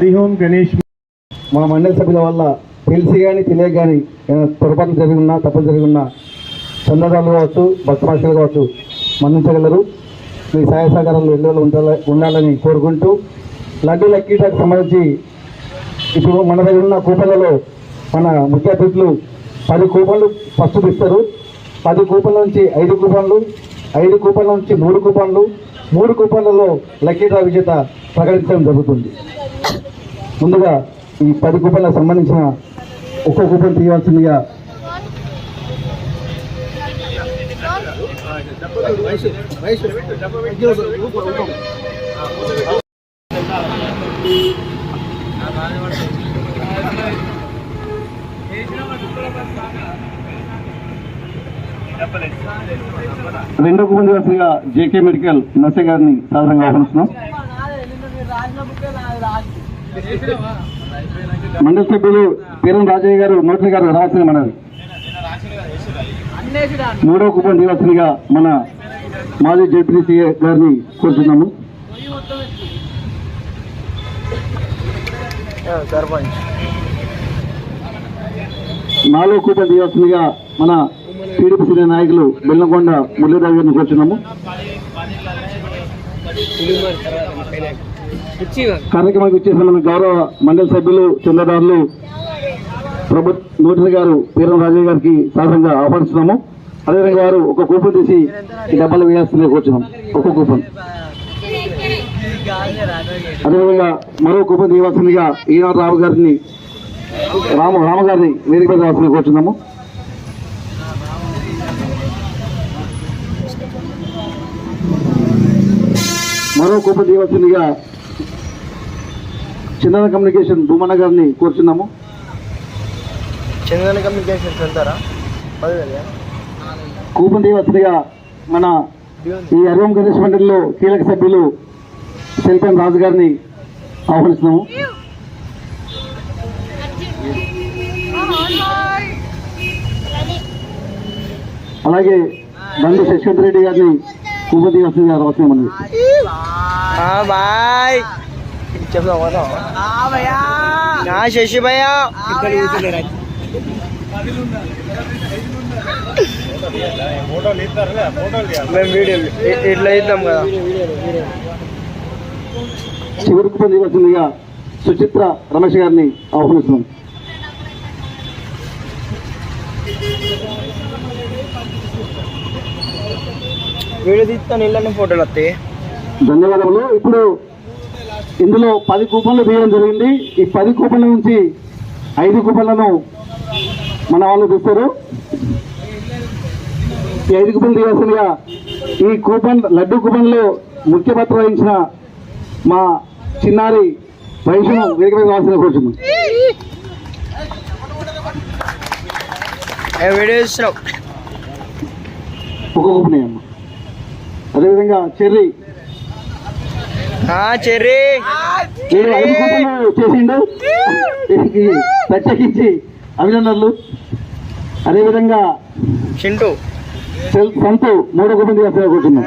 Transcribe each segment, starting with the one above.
హరిహోం గణేష్. మా మండలి సభ్యుల వల్ల తెలిసి కానీ తెలియక కానీ ఏమైనా పొరపాట్లు జరిగి తప్పులు జరిగి ఉన్నా చందాదారులు కావచ్చు భక్త భాషలు కావచ్చు మన్నించగలరు. మీ సహాయ సహకారాలు ఎన్నో ఉండాల ఉండాలని కోరుకుంటూ లడ్డు లక్కీటకు సంబంధించి ఇప్పుడు మన దగ్గర ఉన్న కూపన్లలో మన ముఖ్య అతిథులు పది కూపన్లు ఫస్ట్ ఇస్తారు. పది కూపన్ల నుంచి ఐదు కూపన్లు ఐదు కూపన్ల నుంచి మూడు కూపన్లు మూడు కూపన్లలో లక్కీ డ్రా విజేత ప్రకటించడం జరుగుతుంది. ముందుగా ఈ పది కూపన్లకు సంబంధించిన ఒక్కో కూపన్ తీయవలసిందిగా రెండో కూపన్ తీయవలసిందిగా జేకే మెడికల్ నర్సే గారిని సాధారణంగా ఆహ్వానిస్తున్నాం. మండలి సభ్యులు పీరం రాజయ్య గారు నోటరీ గారు రాసిన మనది మూడో కూపన్ తీయవలసిందిగా మన మాజీ జడ్పీసీ గారిని కోరుతున్నాము. నాలుగో కూపన్ తీయవలసిందిగా మన టీడీపీ సీనియర్ నాయకులు బెల్లంకొండ మురళీరావు గారిని కోరుతున్నాము. కార్యక్రమానికి వచ్చేసిన మన గౌరవ మండలి సభ్యులు చంద్రదారులు ప్రభు నోటరీ గారు పీరం రాజయ్య గారికి సాధారణంగా ఆహ్వానిస్తున్నాము. అదేవిధంగా వారు ఒక కూపన్ తీసి ఈ డబ్బాలు వేయాల్సిందే కూర్చున్నాం. ఒక కూపన్. అదేవిధంగా మరో కూపన్ తీయవలసిందిగా ఈనాడు రావు గారిని రామ రామగారిని వేదిక మీద రావాల్సింది కూర్చున్నాము. మరో కూపన్ తీయవలసిందిగా చందన కమ్యూనికేషన్ భూమన్న గారిని కూర్చున్నాము. చందన కమ్యూనికేషన్స్ వెళ్తారా తీయవలసిందిగా మన ఈ అరవం గణేష్ మండలిలో కీలక సభ్యులు శిల్పన్ రాజు గారిని ఆహ్వానిస్తున్నాము. అలాగే బండి శశికాంత్ రెడ్డి గారిని తీయవలసిందిగా రాస్తున్నామండి బాయ్. చెప్తా నా శశి భయ్య. మేము వీడియో ఇట్లా ఇద్దాం కదా. చివరి కూపన్ తీయవలసిందిగా సుచిత్ర రమేష్ గారిని ఆహ్వానిస్తున్నాం. వీడియో తీస్తాను ఇళ్ళని ఫోటోలు వస్తాయి. ధన్యవాదములు. ఇప్పుడు ఇందులో పది కూపన్లు తీయడం జరిగింది. ఈ పది కూపన్ల నుంచి ఐదు కూపన్లను మన వాళ్ళు తీస్తారు. ఈ ఐదు కూపన్లు తీయాల్సిందిగా ఈ కూపన్ లడ్డు కూపన్లో ముఖ్య పాత్ర వహించిన మా చిన్నారి వయసును వేదిక మీద వీడియో ఇస్తున్నావు ఒక కూపన్ అదేవిధంగా చెర్రీ చెర్రీ. చేసిండు. ప్రత్యేకించి అభినందనలు. అదేవిధంగా చింటూ. సంతు మూడో చేస్తా కూర్చున్నాం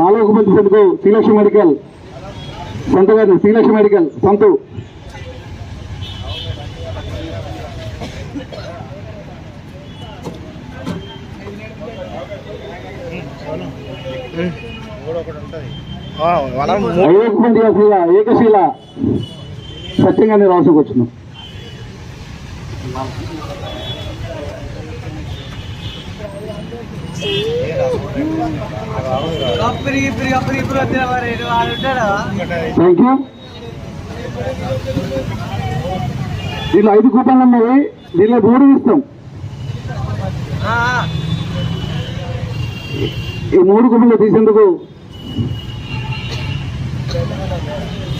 నాలుగో కూపన్ తీసేందుకు శ్రీలక్ష్మి మెడికల్. సంత గారిని శ్రీలక్ష్మి మెడికల్ సంతు మనం ఐదో కూపన్ చేయాల్సిన ఏకశీల. సత్యంగానే రాసుకొచ్చున్నాం థ్యాంక్ యూ దీనిలో ఐదు కూపన్లు ఉన్నాయి. దీనిలో మూడు ఇస్తాం. ఈ మూడు కూపన్లు తీసేందుకు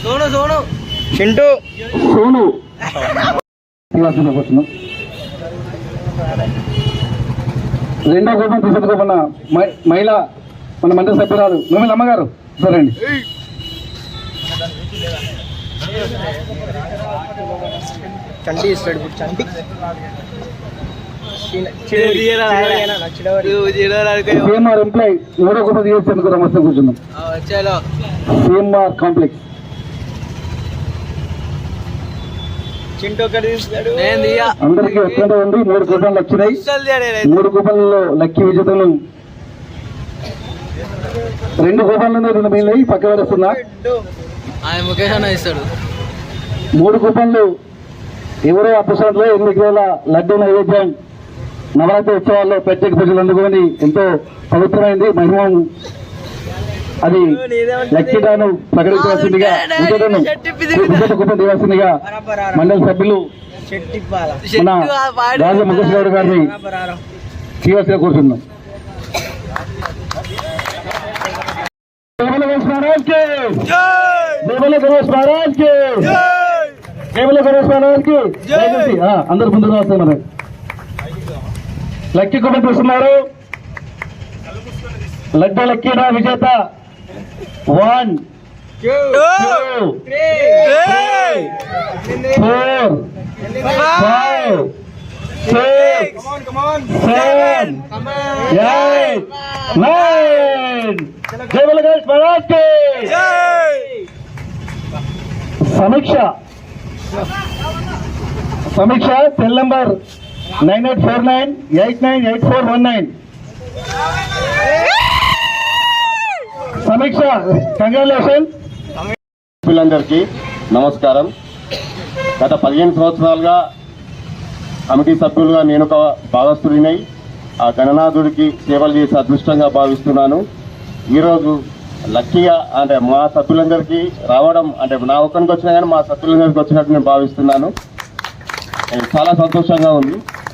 సోను సోను. చింటూ. సోను. తీయాల్సిన కూర్చున్నాం రెండో కూపన్ తీసేందుకు మన మహి- మహిళ మన మండలి సభ్యురాలు నూమిల అమ్మగారు. సరేండి చంటి ఇస్తాడు చంటి సిఎంఆర్ ఎంప్లాయ్ నమస్తే కూర్చున్నాం సిఎంఆర్ కాంప్లెక్స్ అందరికీ ఉంది. మూడు కూపన్లు వచ్చినాయి. మూడు కూపన్లలో లక్కీ విజేతలు. రెండు కూపన్లు రెండు మిగిలినాయి. పక్క ఇస్తాడు. మూడు కూపన్లు. ఎవరో అప్పసంలో ఎనిమిది కిలోల లడ్డు నైవేద్యం. నవరాత్రి ఉత్సవాల్లో ప్రత్యేక పూజలు అందుకొని ఎంతో పవిత్రమైంది మహిమం. అది లక్కీదాను ప్రకటించవలసిందిగా తీయవలసిందిగా మండలి సభ్యులు మన రాజు ముఖేష్ గౌడ్ గారిని చేయవలసిగా కూర్చున్నాం. కేవల గణేష్ మహారాజ్కి కేవల గణేష్ మహారాజ్కి కేవల గణేష్ మహారాజ్కి దయచేసి, ఆ, అందరు ముందుకు వస్తున్నారు. లక్కీ కూడా చూస్తున్నారు. లడ్డ లక్కీనా విజేత. One four five six seven eight nine Maharaj Sameeksha. Sameeksha cell number nine eight four nine eight nine eight four one nine. Sameeksha congratulation. సభ్యులందరికీ నమస్కారం. గత పదిహేను సంవత్సరాలుగా కమిటీ సభ్యులుగా నేను ఒక భాగస్థుడినై ఆ గణనాథుడికి సేవలు చేసే అదృష్టంగా భావిస్తున్నాను. ఈరోజు లక్కీగా అంటే మా సభ్యులందరికీ రావడం అంటే నా ఒక్కరికి వచ్చినా కానీ మా సభ్యులందరికీ వచ్చినట్టు నేను భావిస్తున్నాను. చాలా సంతోషంగా ఉంది.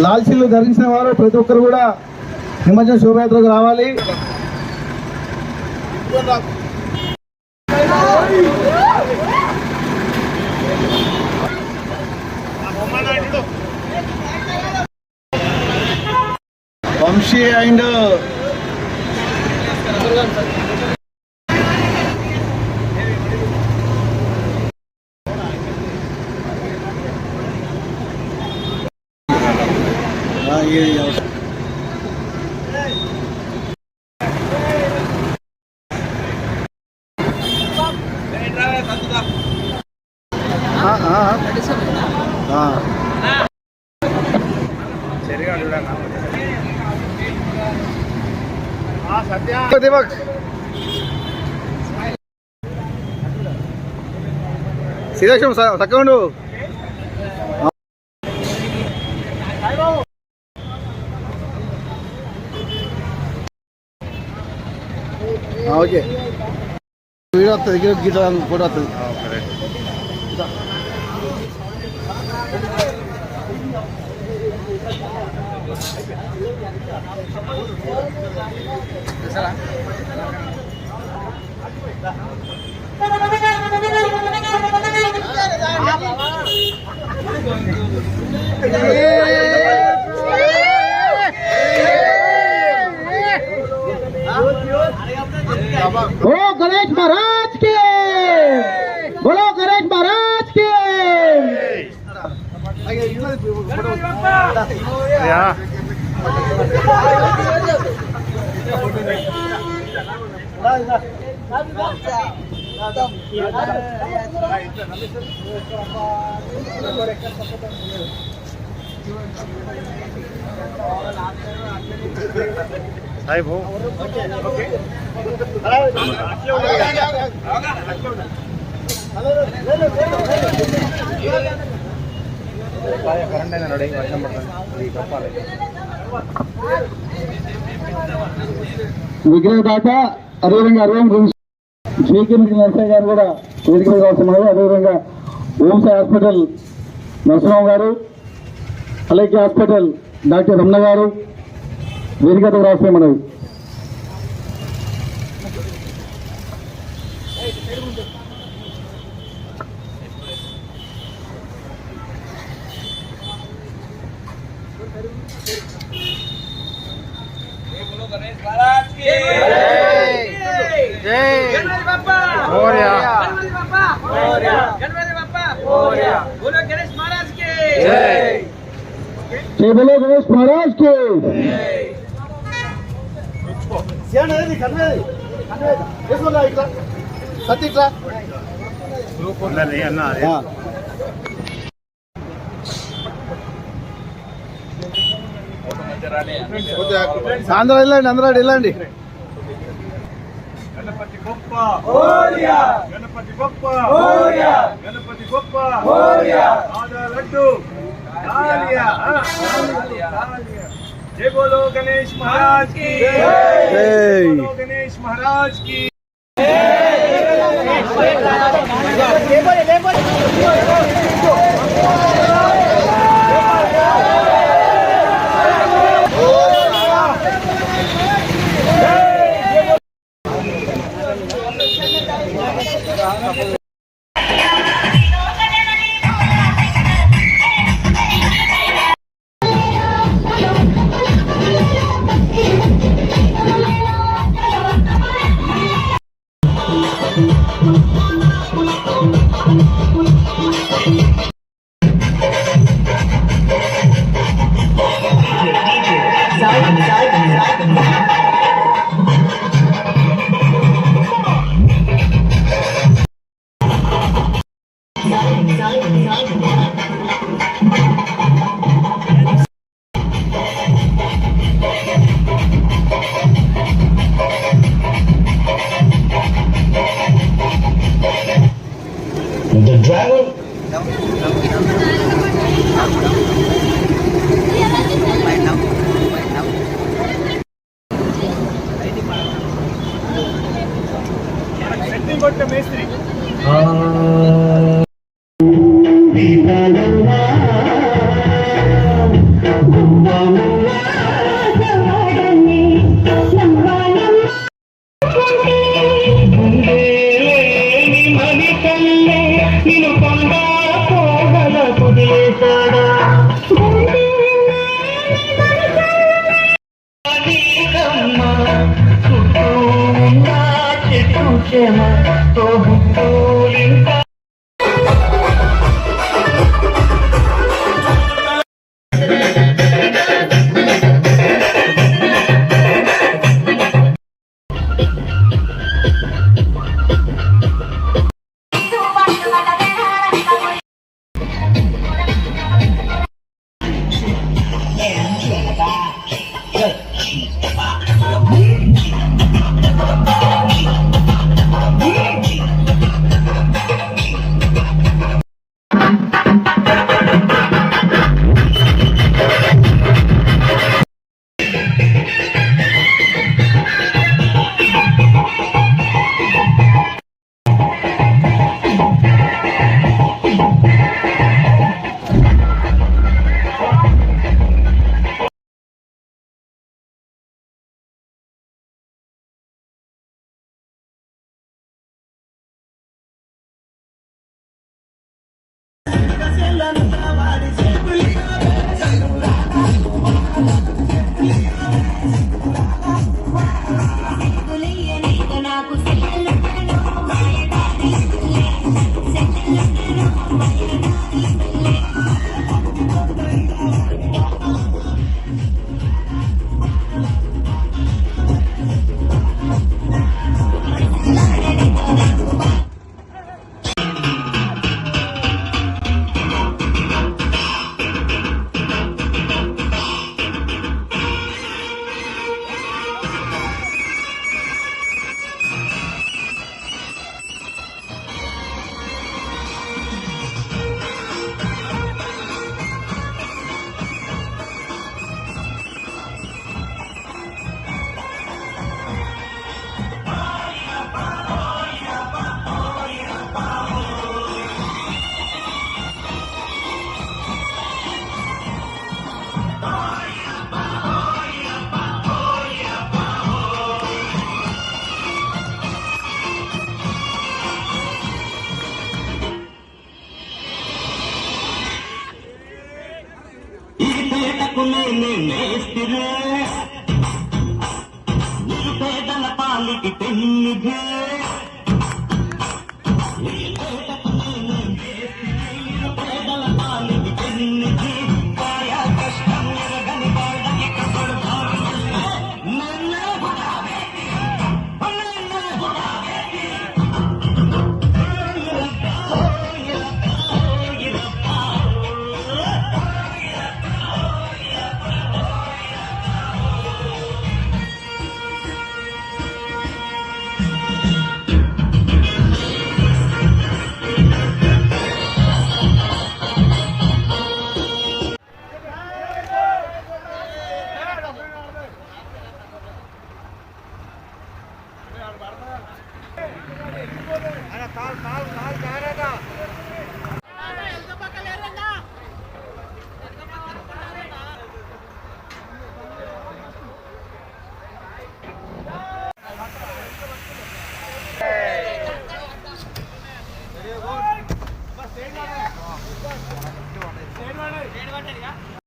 లాల్చీలు ధరించిన వారు ప్రతి ఒక్కరు కూడా నిమజ్జన శోభయాత్రకు రావాలి. వంశీ అండ్ దీపక్ శ్రీలక్ష్మి చక్కగా ఓకే. వీడియో వస్తుంది దగ్గర గీత ఫోటో వస్తుంది चला। बोलो गणेश महाराज के। बोलो गणेश महाराज के। या। ఓ గణేష్ మహారాజ్కి బోలో గణేష్ మహారాజ్కి విగ్రహదాత అదేవిధంగా అరవం జేకే నరసయ్య గారు కూడా వేదిక మీద వస్తున్నారు. అదేవిధంగా ఓంస హాస్పిటల్ నరసింహరావు గారు అలాగే హాస్పిటల్ డాక్టర్ రమణ గారు వేదికతో రాస్తాయి మనవి గణపతి బప్పా మోరియా. గణపతి బప్పా మోరియా. గణపతి అందరూ వెళ్ళండి అందరూ వెళ్ళండి గణపతి గొప్ప గణపతి గొప్ప గణపతి గొప్ప ఆదా లడ్డు లాలియా. లాలియా. జై బోలో గణేష్ మహారాజ్కి జై బోలో గణేష్ మహారాజ్కి vai, vai. Shema, más todo